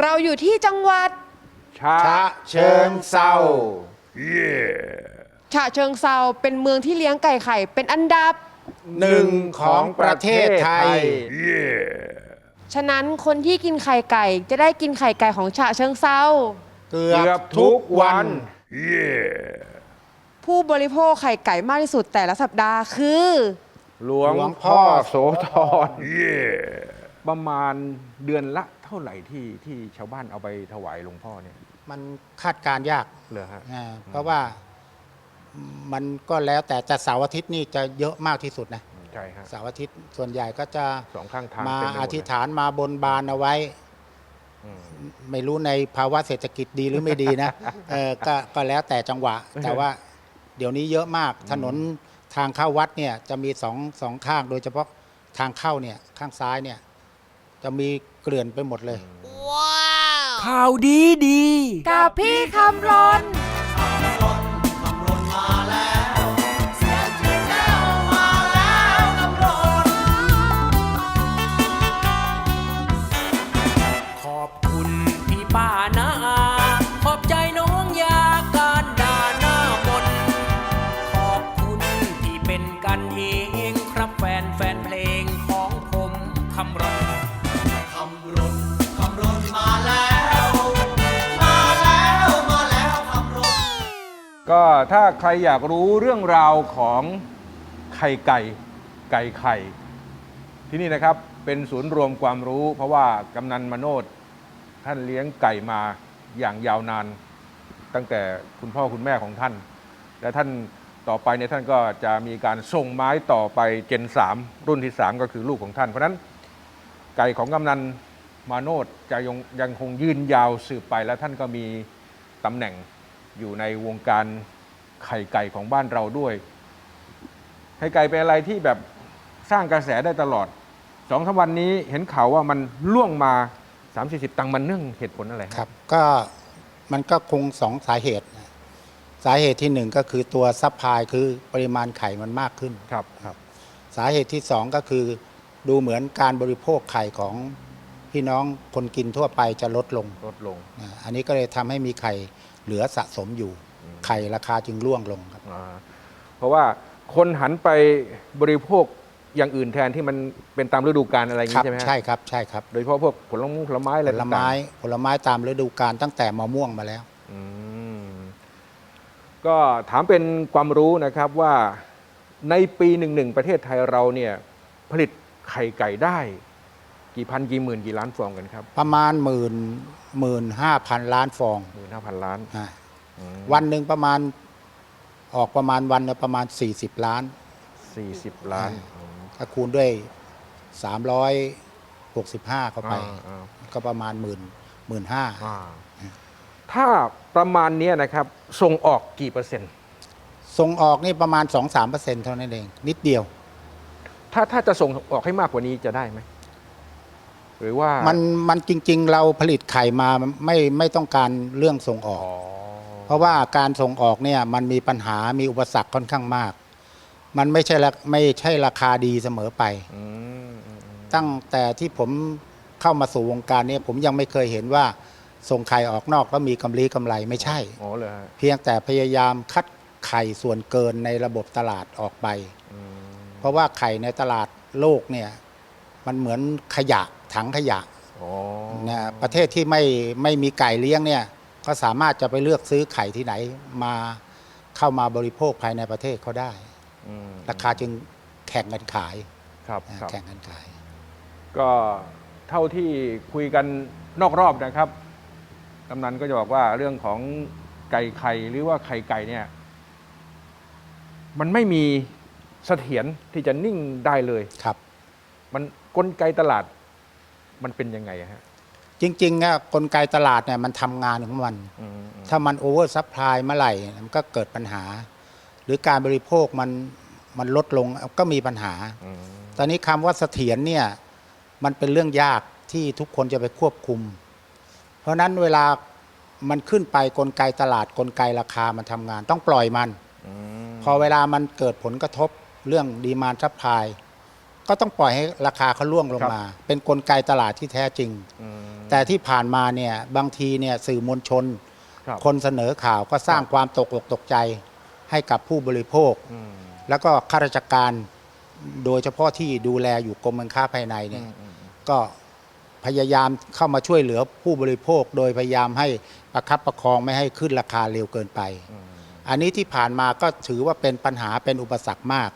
เราอยู่ที่จังหวัด ชาชะเชิงเซาฉะเชิงเซาเป็นเมืองที่เลี้ยงไก่ไข่ เป็นอันดับ หนึ่งของประเทศไทย ฉะนั้นคนที่กินไข่ไก่จะได้กินไข่ไก่ของฉะเชิงเซาเกืเกืออบบทุกวันผู้บริโภคไข่ไก่มากที่สุดแต่ละสัปดาห์คือ หลวงหลวงพ่พ่ออโสธรประมาณเดือนละ เท่าไหร่ที่ที่ชาวบ้านเอาไปถวายหลวงพ่อเนี่ยมันคาดการณ์ยากเหรอฮะอ่าเพราะว่ามันก็แล้วแต่แต่เสาร์อาทิตย์นี่จะเยอะมากที่สุดนะใช่ฮะเสาร์อาทิตย์ส่วนใหญ่ก็จะสองข้างทางมาเต็ไปหดอธิษฐานมาบนบานเอาไว้ อืม ไม่รู้ในภาวะเศรษฐกิจดีหรือไม่ดีนะ เออก็ก็แล้วแต่จังหวะ แต่ว่าเดี๋ยวนี้เยอะมาก ถนนทางเข้าวัดเนี่ยจะมีสองสองข้าง โดยเฉพาะทางเข้าเนี่ยข้างซ้ายเนี่ยจะมี เกลื่อนไปหมดเลย ข่าวดีดี กับพี่คำรน ก็ถ้าใครอยากรู้เรื่องราวของไข่ไก่ไก่ไข่ ที่นี่นะครับเป็นศูนย์รวมความรู้ เพราะว่ากำนันมโนดท่านเลี้ยงไก่มาอย่างยาวนาน ตั้งแต่คุณพ่อคุณแม่ของท่าน และท่านต่อไปเนี่ยท่านก็จะมีการส่งไม้ต่อไปเจน 3 รุ่นที่ 3 ก็คือลูกของท่าน เพราะฉะนั้นไก่ของกำนันมาโนดจะยังยังคงยืนยาวสืบไปและท่านก็มีตำแหน่ง อยู่ในวงการไข่ไก่ของบ้านเราด้วย ไข่ไก่เป็นอะไรที่แบบสร้างกระแสได้ตลอดสองสามวันนี้เห็นข่าวว่ามันล่วงมา 3 4 0 ตังค์มันเนื่องเหตุผลอะไรครับ ก็มันก็คงสองสาเหตุนะสาเหตุที่หนึ่งก็คือตัวซัพพลายคือปริมาณไข่มันมากขึ้นครับครับ สาเหตุที่สองก็คือดูเหมือนการบริโภคไข่ของ พี่น้องคนกินทั่วไปจะลดลงลดลงนะอันนี้ก็เลยทำให้มีไข่เหลือสะสมอยู่ ไข่ราคาจึงร่วงลงครับ อ่าเพราะว่าคนหันไปบริโภคอย่างอื่นแทนที่มันเป็นตามฤดูกาลอะไรอย่างครันี้ใช่ไหมฮะใช่ครับใช่ครับโดยเฉพาะพวกผลไม้ผลไม้อะไรผลไม้ต่างผลไม้ตามฤดูกาลตั้งแต่มะม่วงมาแล้วๆอืมก็ถามเป็นความรู้นะครับว่าในปีหนึ่งหนึ่งประเทศไทยเราเนี่ยผลิตไข่ไก่ได้ กี่พันกี่หมื่นกี่ล้านฟองกันครับประมาณหมื่นหมื่นห้าพันล้านฟองหมื่นห้าพันล้านอ่าอืมวันหนึ่งประมาณออกประมาณวันละประมาณ 40 ล้าน สี่สิบล้านถ้าคูณด้วย 365 เข้าไปอ่าอ่าก็ประมาณหมื่นหมื่นห้าอ่าถ้าประมาณเนี้ยนะครับส่งออกกี่เปอร์เซ็นต์ ส่งออกนี่ประมาณ 2-3%เท่านั้นเอง นิดเดียว ถ้าถ้าจะส่งออกให้มากกว่านี้จะได้ไหม หรือว่ามันมันจริง ๆ เราผลิตไข่มาไม่ไม่ต้องการเรื่องส่งออกอ๋อเพราะว่าการส่งออกเนี่ยมันมีปัญหามีอุปสรรคค่อนข้างมาก มันไม่ใช่ละไม่ใช่ราคาดีเสมอไปอืมอืมอืมตั้งแต่ที่ผมเข้ามาสู่วงการเนี่ยผมยังไม่เคยเห็นว่าส่งไข่ออกนอกแล้วมีกำไรกำไรไม่ใช่อ๋อเลยฮะเพียงแต่พยายามคัดไข่ส่วนเกินในระบบตลาดออกไปอืมเพราะว่าไข่ในตลาดโลกเนี่ยมันเหมือนขยะ ถังขยะอ๋อนะประเทศที่ไม่ไม่มีไก่เลี้ยงเนี่ยก็สามารถจะไปเลือกซื้อไข่ที่ไหนมาเข้ามาบริโภคภายในประเทศเขาได้อืมราคาจึงแข่งกันขายครับนะครับแข่งกันขาย ก็เท่าที่คุยกันนอกรอบนะครับกำนันก็จะบอกว่าเรื่องของไก่ไข่หรือว่าไข่ไก่เนี่ย มันไม่มีเสถียรที่จะนิ่งได้เลยครับ มันกลไกตลาด มันเป็นยังไงอะฮะจริงๆอะกลไกตลาดเนี่ยมันทำงานของมัน อืมอืมถ้ามันโอเวอร์ซัพพลายเมื่อไหร่มันก็เกิดปัญหา หรือการบริโภคมันมันลดลงก็มีปัญหา อืมตอนนี้คำว่าเสถียรเนี่ยมันเป็นเรื่องยากที่ทุกคนจะไปควบคุม เพราะฉะนั้นเวลามันขึ้นไปกลไกตลาดกลไกราคามันทำงาน ต้องปล่อยมัน อืมพอเวลามันเกิดผลกระทบเรื่องดีมานซัพพลาย ก็ต้องปล่อยให้ราคาเขาล่วงลงมา เป็นกลไกตลาดที่แท้จริงอืมแต่แต่ที่ผ่านมาเนี่ยบางทีเนี่ยสื่อมวลชนครับคนเสนอข่าวก็สร้างความตกอกตกใจให้กับผู้บริโภคอืมแล้วก็ข้าราชการโดยเฉพาะที่ดูแลอยู่กรมการค้าภายในเนี่ยอืมอืมก็พยายามเข้ามาช่วยเหลือผู้บริโภค โดยพยายามให้ประคับประคองไม่ให้ขึ้นราคาเร็วเกินไปอืมอันนี้ที่ผ่านมาก็ถือว่าเป็นปัญหาเป็นอุปสรรคมาก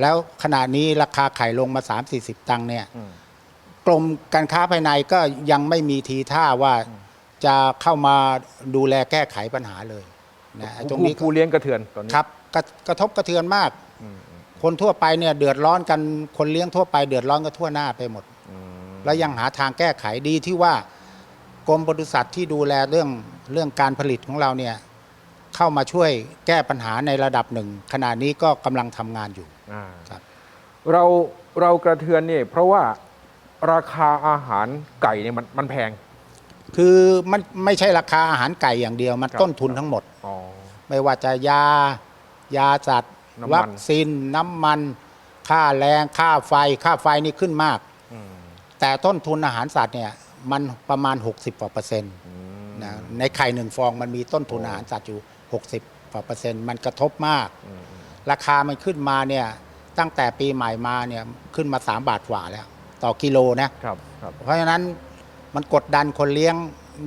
แล้วขณะนี้ราคาไข่ลงมา 3-40 ตังค์เนี่ยอืมกรมการค้าภายในก็ยังไม่มีทีท่าว่าจะเข้ามาดูแลแก้ไขปัญหาเลยนะตรงผู้นี้ก็ผู้เลี้ยงกระเทือนตอนนี้ครับกระกระทบกระเทือนมากอืมอืมคนทั่วไปเนี่ยเดือดร้อนกันคนเลี้ยงทั่วไปเดือดร้อนกันทั่วหน้าไปหมดอืมแล้วยังหาทางแก้ไขดีที่ว่ากรมปศุสัตว์ที่ดูแลเรื่องเรื่องการผลิตของเราเนี่ย เข้ามาช่วยแก้ปัญหาในระดับหนึ่งขณะนี้ก็กำลังทำงานอยู่ อ่าครับ เราเรากระเทือนเนี่ยเพราะว่าราคาอาหารไก่เนี่ยมันมันแพง คือมันไม่ใช่ราคาอาหารไก่อย่างเดียว มันครับ ต้นทุนทั้งหมด อ๋อ ไม่ว่าจะยา ยาสัตว์น้ำมัน วัคซีนน้ำมัน ค่าแรงค่าไฟ ค่าไฟนี่ขึ้นมาก อืมแต่ต้นทุนอาหารสัตว์เนี่ยมันประมาณ 60กว่าเปอร์เซ็นต์อืม นะในไข่หนึ่งฟองมันมีต้นทุนอาหารสัตว์อยู่ 60กว่าเปอร์เซ็นต์มันกระทบมากอืมอืมราคามันขึ้นมาเนี่ยตั้งแต่ปีใหม่มาเนี่ยขึ้นมา 3 บาทกว่าแล้ว ต่อกิโลนะครับครับเพราะฉะนั้นมันกดดันคนเลี้ยง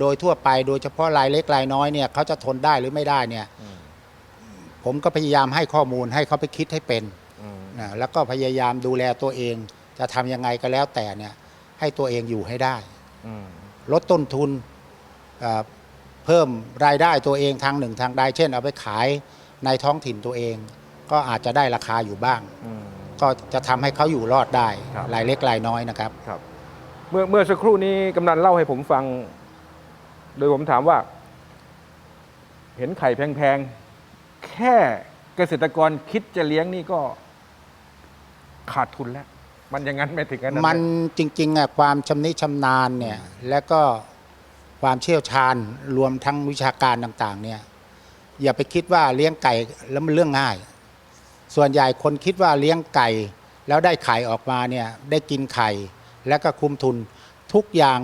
โดยทั่วไปโดยเฉพาะรายเล็กรายน้อยเนี่ยเขาจะทนได้หรือไม่ได้เนี่ยอืมผมก็พยายามให้ข้อมูลให้เขาไปคิดให้เป็นอืมนะแล้วก็พยายามดูแลตัวเอง จะทำยังไงก็แล้วแต่เนี่ยให้ตัวเองอยู่ให้ได้อืมลดต้นทุน เอ่อเพิ่มรายได้ตัวเองทางหนึ่งทางใดเช่น เอาไปขายในท้องถิ่นตัวเอง ก็อาจจะได้ราคาอยู่บ้าง อืม ก็จะทำให้เขาอยู่รอดได้ครับ รายเล็กรายน้อยนะครับ ครับ เมื่อเมื่อสักครู่นี้กำนันเล่าให้ผมฟัง โดยผมถามว่า เห็นไข่แพงๆ แค่เกษตรกรคิดจะเลี้ยงนี่ก็ ขาดทุนแล้ว มันอย่างนั้นไม่ถึงกัน มันจริงๆอะความชำนิชำนาญเนี่ย และก็ ความเชี่ยวชาญรวมทั้งวิชาการต่างๆเนี่ยอย่าไปคิดว่าเลี้ยงไก่แล้วมันเรื่องง่าย ส่วนใหญ่คนคิดว่าเลี้ยงไก่ แล้วได้ไข่ออกมาเนี่ยได้กินไข่แล้วก็คุ้มทุนทุกอย่าง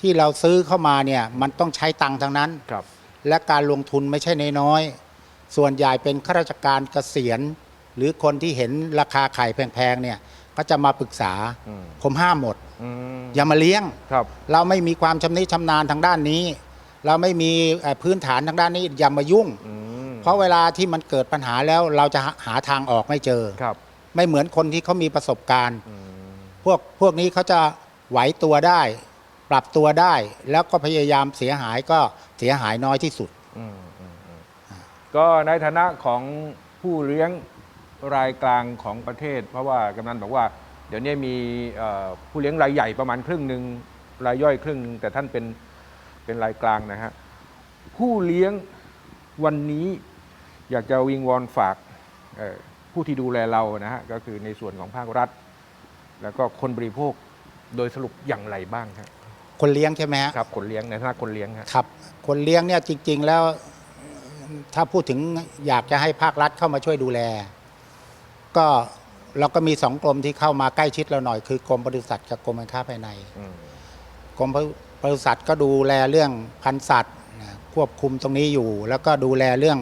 ที่เราซื้อเข้ามาเนี่ยมันต้องใช้ตังค์ทั้งนั้นครับและการลงทุนไม่ใช่น้อยๆส่วนใหญ่เป็นข้าราชการเกษียณ หรือคนที่เห็นราคาไข่แพงๆเนี่ยก็จะมาปรึกษาอืมผมห้ามหมด อืมอย่ามาเลี้ยงครับเราไม่มีความชำนิชำนาญทางด้านนี้ เราไม่มีเอ่อพื้นฐานทางด้านนี้อย่ามายุ่ง อืมเพราะเวลาที่มันเกิดปัญหาแล้วเราจะหาหาทางออกไม่เจอ ครับไม่เหมือนคนที่เขามีประสบการณ์ อืมพวกพวกนี้เขาจะไหวตัวได้ ปรับตัวได้ แล้วก็พยายามเสียหายก็เสียหายน้อยที่สุด อืมอืมอืมก็ในฐานะของผู้เลี้ยงรายกลางของประเทศ เพราะว่ากำนันบอกว่า เดี๋ยวนี้มีเอ่อผู้เลี้ยงรายใหญ่ประมาณครึ่งหนึ่งรายย่อยครึ่งหนึ่งแต่ท่านเป็นเป็นรายกลางนะฮะผู้เลี้ยงวันนี้อยากจะวิงวอนฝากเอ่อผู้ที่ดูแลเรานะฮะก็คือในส่วนของภาครัฐ แล้วก็คนบริโภคโดยสรุปอย่างไรบ้างครับคนเลี้ยงใช่ไหมฮะครับคนเลี้ยงในฐานะคนเลี้ยงครับครับ คนเลี้ยงเนี่ยจริง ๆ แล้วถ้าพูดถึงอยากจะให้ภาครัฐเข้ามาช่วยดูแล ก็ เราก็มีสองกรมที่เข้ามาใกล้ชิดเราหน่อย คือกรมปศุสัตว์กับกรมการค้าภายใน อืมกรมปศุสัตว์ก็ดูแลเรื่องพันธุ์สัตว์นะควบคุมตรงนี้อยู่ แล้วก็ดูแลเรื่อง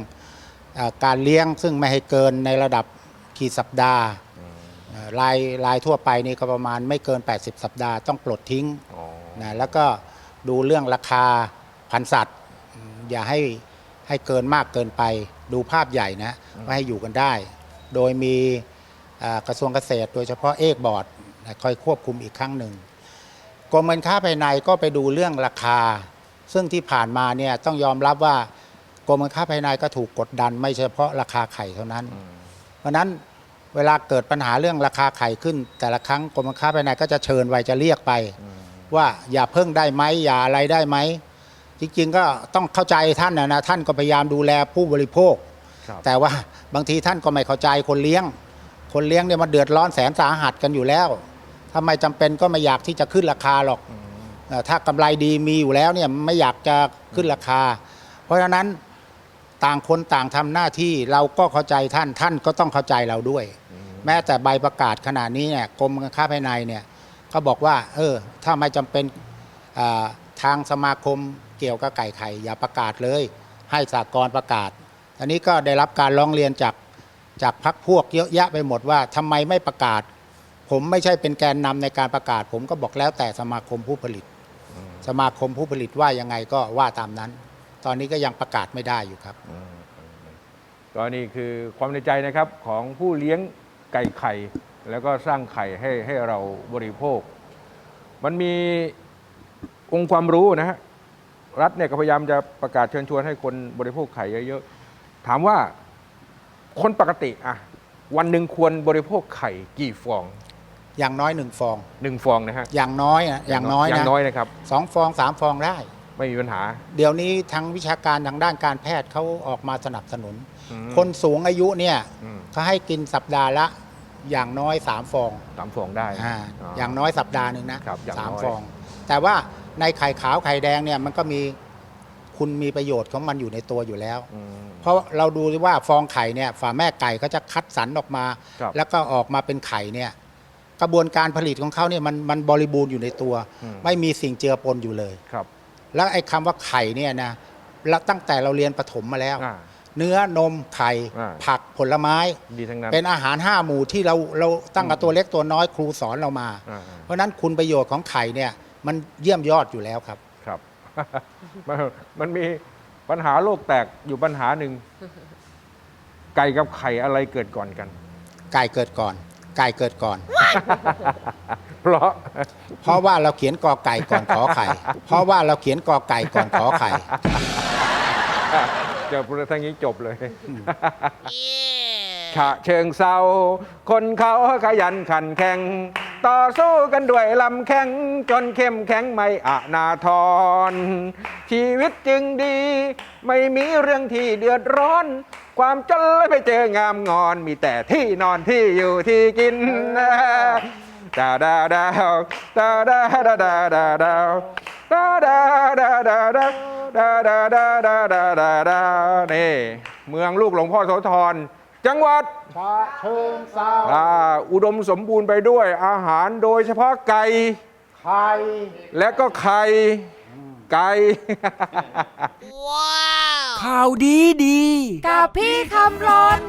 เออการเลี้ยงซึ่งไม่ให้เกินในระดับกี่สัปดาห์อืมเอ่อรายรายทั่วไปนี่ก็ประมาณไม่เกิน 80 สัปดาห์ต้องปลดทิ้งอ๋อนะแล้วก็ดูเรื่องราคาพันธุ์สัตว์อืมอย่าให้ให้เกินมากเกินไป ดูภาพใหญ่นะว่าให้อยู่กันได้ โดยมีอ่า กระทรวงเกษตร โดยเฉพาะเอกบอร์ดนะคอยควบคุมอีกครั้งหนึ่งกรมการค้าภายในก็ไปดูเรื่องราคา ซึ่งที่ผ่านมาเนี่ยต้องยอมรับว่ากรมการค้าภายในก็ถูกกดดัน ไม่เฉพาะราคาไข่เท่านั้นอืมเพราะฉะนั้นเวลาเกิดปัญหาเรื่องราคาไข่ขึ้น แต่ละครั้งกรมการค้าภายในก็จะเชิญไว้จะเรียกไปอืมว่าอย่าเพิ่งได้ไหมอย่าอะไรได้ไหมจริงๆก็ต้องเข้าใจท่านนะนะท่านก็พยายามดูแลผู้บริโภคครับแต่ว่าบางทีท่านก็ไม่เข้าใจคนเลี้ยง คนเลี้ยงเนี่ยมันเดือดร้อนแสนสาหัสกันอยู่แล้ว ถ้าไม่จำเป็นก็ไม่อยากที่จะขึ้นราคาหรอกอืมเอ่อถ้ากำไรดีมีอยู่แล้วเนี่ยไม่อยากจะขึ้นราคา เพราะฉะนั้นต่างคนต่างทำหน้าที่เราก็เข้าใจท่านท่านก็ต้องเข้าใจเราด้วยอืมแม้แต่ใบประกาศขนาดนี้เนี่ยกรมการค้าภายในเนี่ยก็บอกว่า เออ ถ้าไม่จำเป็นอ่าทางสมาคมเกี่ยวกับไก่ไข่อย่าประกาศเลย ให้สากลประกาศ อันนี้ก็ได้รับการร้องเรียนจาก จากพักพวกเยอะแยะไปหมดว่าทำไมไม่ประกาศ ผมไม่ใช่เป็นแกนนำในการประกาศ ผมก็บอกแล้วแต่สมาคมผู้ผลิต สมาคมผู้ผลิตว่ายังไงก็ว่าตามนั้น ตอนนี้ก็ยังประกาศไม่ได้อยู่ครับก็นี่คือความในใจนะครับของผู้เลี้ยงไก่ไข่ แล้วก็สร้างไข่ให้ให้เราบริโภค มันมีองค์ความรู้นะฮะรัฐเนี่ยก็พยายามจะประกาศเชิญชวนให้คนบริโภคไข่เยอะๆถามว่า คนปกติอะวันหนึ่งควรบริโภคไข่กี่ฟองอย่างน้อยหนึ่งฟอง หนึ่งฟองนะฮะอย่างน้อยนะอย่างน้อยอย่านะงน้อยนะครับ สองฟองสามฟองได้ ไม่มีปัญหา เดี๋ยวนี้ทางวิชาการทางด้านการแพทย์เขาออกมาสนับสนุน อืม คนสูงอายุเนี่ยอืมเขาให้กินสัปดาห์ละอย่างน้อยสามฟองสามฟองได้อาอย่างน้อยสัปดาห์หนึ่งนะครับอย่างสามน้อย ฟอง แต่ว่าในไข่ขาวไข่แดงเนี่ยมันก็มี คุณมีประโยชน์ของมันอยู่ในตัวอยู่แล้ว อืม เพราะเราดูว่าฟองไข่เนี่ยฝาแม่ไก่เขาจะคัดสรรออกมา ครับแล้วก็ออกมาเป็นไข่เนี่ยกระบวนการผลิตของเขาเนี่ยมันมันบริบูรณ์อยู่ในตัว อืม ไม่มีสิ่งเจือปนอยู่เลย ครับแล้วไอ้คำว่าไข่เนี่ยนะแล้วตั้งแต่เราเรียนประถมมาแล้ว อ่า เนื้อนมไข่อ่า ผักผลไม้ ดีทั้งนั้น เป็นอาหารห้าหมู่ที่เราเราตั้งกับตัวเล็กตัวน้อยครูสอนเรามา อ่า เพราะฉะนั้นคุณประโยชน์ของไข่เนี่ยมันเยี่ยมยอดอยู่แล้วครับครับ มันมันมีปัญหาโลกแตกอยู่ปัญหาหนึ่ง ไก่กับไข่อะไรเกิดก่อนกัน ไก่เกิดก่อน ไก่เกิดก่อน เพราะเพราะว่าเราเขียนกอไก่ก่อนขอไข่ เพราะว่าเราเขียนกอไก่ก่อนขอไข่เจอพูดทั้งนี้จบเลย ฉะเชิงเศร้าคนเขาขยันขันแข็ง ต่อสู้กันด้วยลำแข็งจนเข้มแข็งไม่อานาทร ชีวิตจึงดี ไม่มีเรื่องที่เดือดร้อน ความจนและไปเจองามงอน มีแต่ที่นอนที่อยู่ที่กินดาดาดาวดาดาดาดาดาดาวดาดาดาดาดาดาดาดาดาดาดาดานี่เมืองลูกหลวงพ่อโสธรจังหวัด ชาเชิงเซาอ่าอุดมสมบูรณ์ไปด้วยอาหารโดยเฉพาะไก่ไข่และก็ไข่ไก่ ข่าวดีดี กับพี่คำรน